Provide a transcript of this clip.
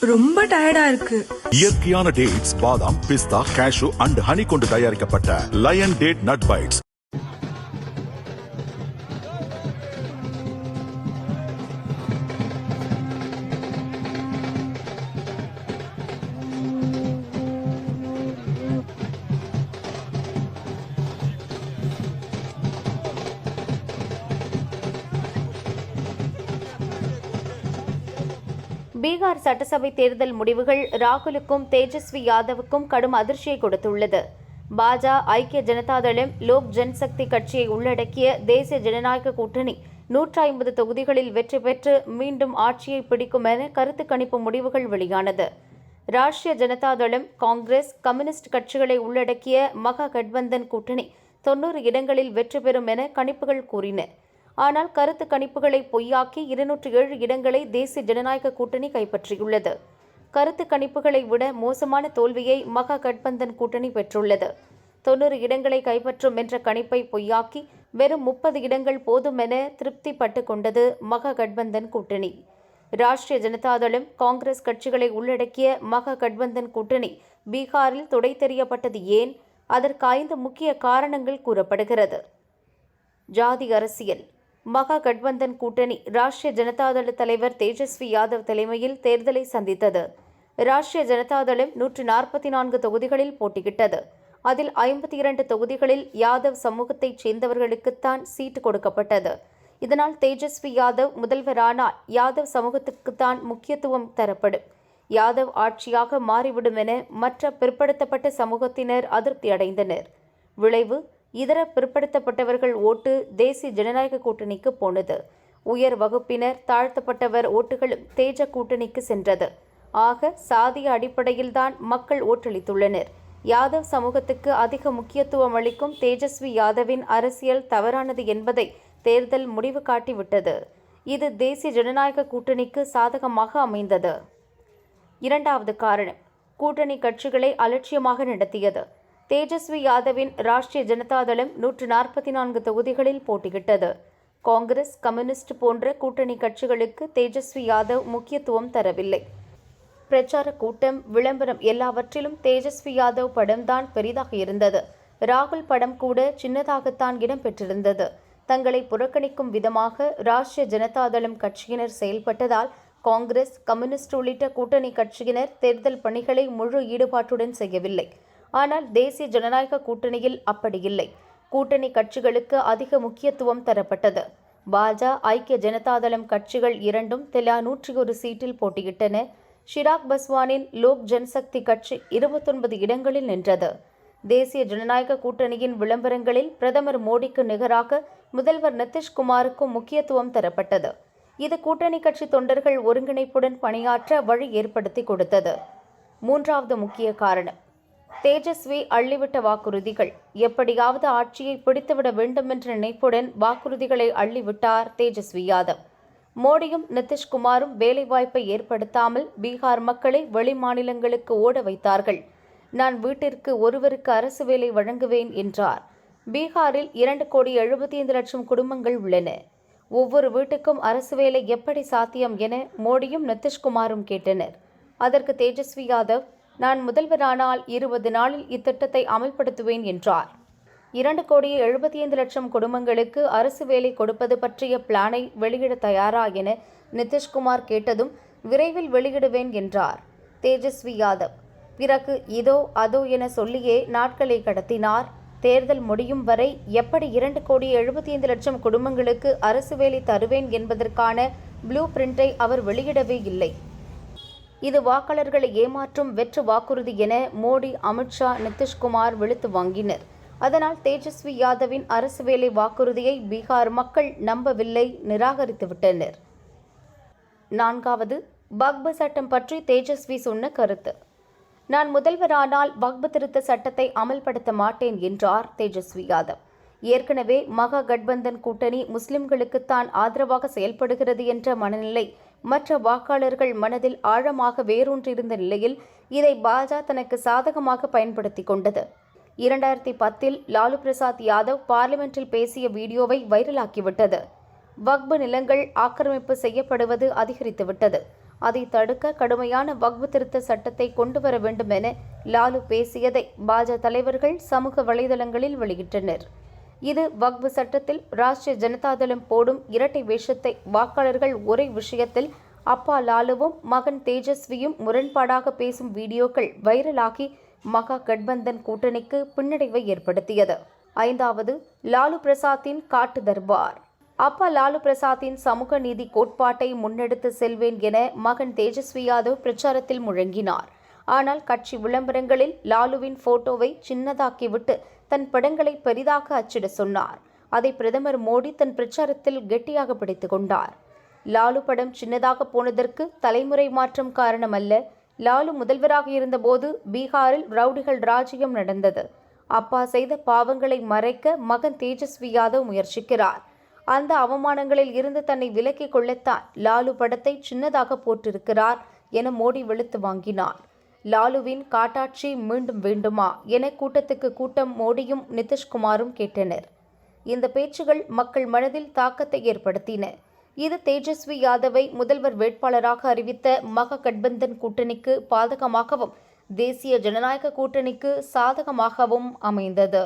ரொம்ப டயர்டா இருக்கு. இயற்கையான டேட்ஸ் பாதாம் பிஸ்தா கேஷு அண்ட் ஹனி கொண்டு தயாரிக்கப்பட்ட lion date nut bites Bihar சட்டசபை தேர்தல் முடிவுகள் ராகுலுக்கும் தேஜஸ்வி யாதவுக்கும் கடும் அதிர்ச்சியை கொடுத்துள்ளது. பாஜக ஐக்கிய ஜனதாதளம் லோக் ஜன்சக்தி கட்சியை உள்ளடக்கிய தேசிய ஜனநாயக கூட்டணி நூற்றி ஐம்பது தொகுதிகளில் வெற்றி பெற்று மீண்டும் ஆட்சியை பிடிக்கும் என கருத்து கணிப்பு முடிவுகள் வெளியானது. ராஷ்டிரிய ஜனதாதளம் காங்கிரஸ் கம்யூனிஸ்ட் கட்சிகளை உள்ளடக்கிய மகா கட்பந்தன் கூட்டணி தொன்னூறு இடங்களில் வெற்றி பெறும் என கணிப்புகள் கூறின. ஆனால் கருத்து கணிப்புகளை பொய்யாக்கி இருநூற்று ஏழு இடங்களை தேசிய ஜனநாயக கூட்டணி கைப்பற்றியுள்ளது. கருத்து கணிப்புகளை விட மோசமான தோல்வியை மகா கட்பந்தன் கூட்டணி பெற்றுள்ளது. தொன்னூறு இடங்களை கைப்பற்றும் என்ற கணிப்பை பொய்யாக்கி வெறும் முப்பது இடங்கள் போதும் என கொண்டது மகா கட்பந்தன் கூட்டணி. ராஷ்டிரிய ஜனதாதளம் காங்கிரஸ் கட்சிகளை உள்ளடக்கிய மகா கட்பந்தன் கூட்டணி பீகாரில் துடை தெரியப்பட்டது ஏன்? அதற்கு ஐந்து முக்கிய காரணங்கள் கூறப்படுகிறது. ஜாதி அரசியல். மகா கட்பந்தன் கூட்டணி ராஷ்டிரிய ஜனதாதள தலைவர் தேஜஸ்வி யாதவ் தலைமையில் தேர்தலை சந்தித்தது. ராஷ்டிரிய ஜனதாதளம் நூற்று நாற்பத்தி நான்கு தொகுதிகளில் போட்டியிட்டது. அதில் ஐம்பத்தி இரண்டு தொகுதிகளில் யாதவ் சமூகத்தைச் சேர்ந்தவர்களுக்குத்தான் சீட்டு கொடுக்கப்பட்டது. இதனால் தேஜஸ்வி யாதவ் முதல்வரானால் யாதவ் சமூகத்துக்குத்தான் முக்கியத்துவம் தரப்படும் யாதவ் ஆட்சியாக மாறிவிடும் என மற்ற பிற்படுத்தப்பட்ட சமூகத்தினர் அதிருப்தி அடைந்தனர் விளைவு இதர பிற்படுத்தப்பட்டவர்கள் ஓட்டு தேசிய ஜனநாயக கூட்டணிக்கு போனது. உயர் வகுப்பினர் தாழ்த்தப்பட்டவர் ஓட்டுகளும் தேஜ கூட்டணிக்கு சென்றது. ஆக சாதிய அடிப்படையில்தான் மக்கள் ஓட்டளித்துள்ளனர். யாதவ் சமூகத்துக்கு அதிக முக்கியத்துவம் அளிக்கும் தேஜஸ்வி யாதவின் அரசியல் தவறானது என்பதை தேர்தல் முடிவு காட்டிவிட்டது. இது தேசிய ஜனநாயக கூட்டணிக்கு சாதகமாக அமைந்தது. இரண்டாவது காரணம் கூட்டணி கட்சிகளை அலட்சியமாக நடத்தியது. தேஜஸ்வி யாதவின் ராஷ்டிரிய ஜனதாதளம் நூற்று நாற்பத்தி நான்கு தொகுதிகளில் போட்டியிட்டது. காங்கிரஸ் கம்யூனிஸ்ட் போன்ற கூட்டணி கட்சிகளுக்கு தேஜஸ்வி யாதவ் முக்கியத்துவம் தரவில்லை. பிரச்சார கூட்டம் விளம்பரம் எல்லாவற்றிலும் தேஜஸ்வி யாதவ் படம்தான் பெரிதாக இருந்தது. ராகுல் படம் கூட சின்னதாகத்தான் இடம்பெற்றிருந்தது. தங்களை புறக்கணிக்கும் விதமாக ராஷ்டிரிய ஜனதாதளம் கட்சியினர் செயல்பட்டதால் காங்கிரஸ் கம்யூனிஸ்ட் உள்ளிட்ட கூட்டணி கட்சியினர் தேர்தல் பணிகளை முழு ஈடுபாட்டுடன் செய்யவில்லை. ஆனால் தேசிய ஜனநாயக கூட்டணியில் அப்படி இல்லை. கூட்டணி கட்சிகளுக்கு அதிக முக்கியத்துவம் தரப்பட்டது. பாஜ ஐக்கிய ஜனதாதளம் கட்சிகள் இரண்டும் தலா நூற்றி ஒரு சீட்டில் போட்டியிட்டன. ஷிராக் பஸ்வானின் லோக் ஜன்சக்தி கட்சி இருபத்தொன்பது இடங்களில் நின்றது. தேசிய ஜனநாயக கூட்டணியின் விளம்பரங்களில் பிரதமர் மோடிக்கு நிகராக முதல்வர் நிதிஷ்குமாருக்கும் முக்கியத்துவம் தரப்பட்டது. இது கூட்டணி கட்சி தொண்டர்கள் ஒருங்கிணைப்புடன் பணியாற்ற வழி ஏற்படுத்தி கொடுத்தது. மூன்றாவது முக்கிய காரணம். தேஜஸ்வி அள்ளிவிட்ட வாக்குறுதிகள். எப்படியாவது ஆட்சியை பிடித்துவிட வேண்டுமென்ற நினைப்புடன் வாக்குறுதிகளை அள்ளிவிட்டார் தேஜஸ்வி யாதவ். மோடியும் நிதிஷ்குமாரும் வேலைவாய்ப்பை ஏற்படுத்தாமல் பீகார் மக்களை வெளி மாநிலங்களுக்கு ஓட வைத்தார்கள். நான் வீட்டிற்கு ஒருவருக்கு அரசு வேலை வழங்குவேன் என்றார். பீகாரில் இரண்டு கோடி எழுபத்தி ஐந்து லட்சம் குடும்பங்கள் உள்ளன. ஒவ்வொரு வீட்டுக்கும் அரசு வேலை எப்படி சாத்தியம் என மோடியும் நிதிஷ்குமாரும் கேட்டனர். அதற்கு தேஜஸ்வி யாதவ் நான் முதல்வரானால் இருபது நாளில் இத்திட்டத்தை அமல்படுத்துவேன் என்றார். இரண்டு கோடியே எழுபத்தி ஐந்து லட்சம் குடும்பங்களுக்கு அரசு வேலை கொடுப்பது பற்றிய பிளானை வெளியிட தயாரா என நிதிஷ்குமார் கேட்டதும் விரைவில் வெளியிடுவேன் என்றார். தேஜஸ்வி யாதவ் பிறகு இதோ அதோ என சொல்லியே நாட்களை கடத்தினார். தேர்தல் முடியும் வரை எப்படி இரண்டு கோடி எழுபத்தி ஐந்து லட்சம் குடும்பங்களுக்கு அரசு வேலை தருவேன் என்பதற்கான ப்ளூ பிரிண்டை அவர் வெளியிடவே இல்லை. இது வாக்காளர்களை ஏமாற்றும் வெற்று வாக்குறுதி என மோடி அமித்ஷா நிதிஷ்குமார் வெளுத்து வாங்கினர். அதனால் தேஜஸ்வி யாதவின் அரசு வேலை வாக்குறுதியை பீகார் மக்கள் நம்பவில்லை நிராகரித்துவிட்டனர் நான்காவது வக்பு சட்டம் பற்றி தேஜஸ்வி சொன்ன கருத்து. நான் முதல்வரானால் வக்பு திருத்த சட்டத்தை அமல்படுத்த மாட்டேன் என்றார் தேஜஸ்வி யாதவ். ஏற்கனவே மகா கட்பந்தன் கூட்டணி முஸ்லிம்களுக்குத்தான் ஆதரவாக செயல்படுகிறது என்ற மனநிலை மற்ற வாக்காளர்கள் மனதில் ஆழமாக வேரூன்றிருந்த நிலையில் இதை பாஜக தனக்கு சாதகமாக பயன்படுத்திக் கொண்டது. இரண்டாயிரத்தி பத்தில் லாலு பிரசாத் யாதவ் பார்லிமெண்டில் பேசிய வீடியோவை வைரலாக்கிவிட்டது. வக்பு நிலங்கள் ஆக்கிரமிப்பு செய்யப்படுவது அதிகரித்துவிட்டது. அதை தடுக்க கடுமையான வக்பு திருத்த சட்டத்தை கொண்டு வர வேண்டும் என லாலு பேசியதை பாஜக தலைவர்கள் சமூக வலைதளங்களில் வெளியிட்டனர். இது வக்பு சட்டத்தில் ராஷ்டிரிய ஜனதாதளம் போடும் இரட்டை வேஷத்தை வாக்காளர்கள் ஒரே விஷயத்தில் அப்பா லாலுவும் மகன் தேஜஸ்வியும் முரண்பாடாக பேசும் வீடியோக்கள் வைரலாகி மகா கட்பந்தன் கூட்டணிக்கு பின்னடைவை ஏற்படுத்தியது. ஐந்தாவது லாலு பிரசாத்தின் காட்டு தர்பார். அப்பா லாலு பிரசாத்தின் சமூக நீதி கோட்பாட்டை முன்னெடுத்து செல்வேன் என மகன் தேஜஸ்வி யாதவ் பிரச்சாரத்தில் முழங்கினார். ஆனால் கட்சி விளம்பரங்களில் லாலுவின் போட்டோவை சின்னதாக்கிவிட்டு தன் படங்களை பெரிதாக அச்சிட சொன்னார். அதை பிரதமர் மோடி தன் பிரச்சாரத்தில் கெட்டியாக பிடித்துக் கொண்டார். லாலு படம் சின்னதாக போனதற்கு தலைமுறை மாற்றம் காரணமல்ல. லாலு முதல்வராக இருந்தபோது பீகாரில் ரவுடிகள் ராஜ்யம் நடந்தது. அப்பா செய்த பாவங்களை மறைக்க மகன் தேஜஸ்வி யாதவ் முயற்சிக்கிறார். அந்த அவமானங்களில் இருந்து தன்னை விலக்கிக் கொள்ளத்தான் லாலு படத்தை சின்னதாக போட்டிருக்கிறார் என மோடி வெளுத்து வாங்கினார். லாலுவின் காட்டாட்சி மீண்டும் வேண்டுமா என கூட்டத்துக்கு கூட்டம் மோடியும் நிதிஷ்குமாரும் கேட்டனர். இந்த பேச்சுகள் மக்கள் மனதில் தாக்கத்தை ஏற்படுத்தின. இது தேஜஸ்வி யாதவை முதல்வர் வேட்பாளராக அறிவித்த மக கட்பந்தன் கூட்டணிக்கு பாதகமாகவும் தேசிய ஜனநாயக கூட்டணிக்கு சாதகமாகவும் அமைந்தது.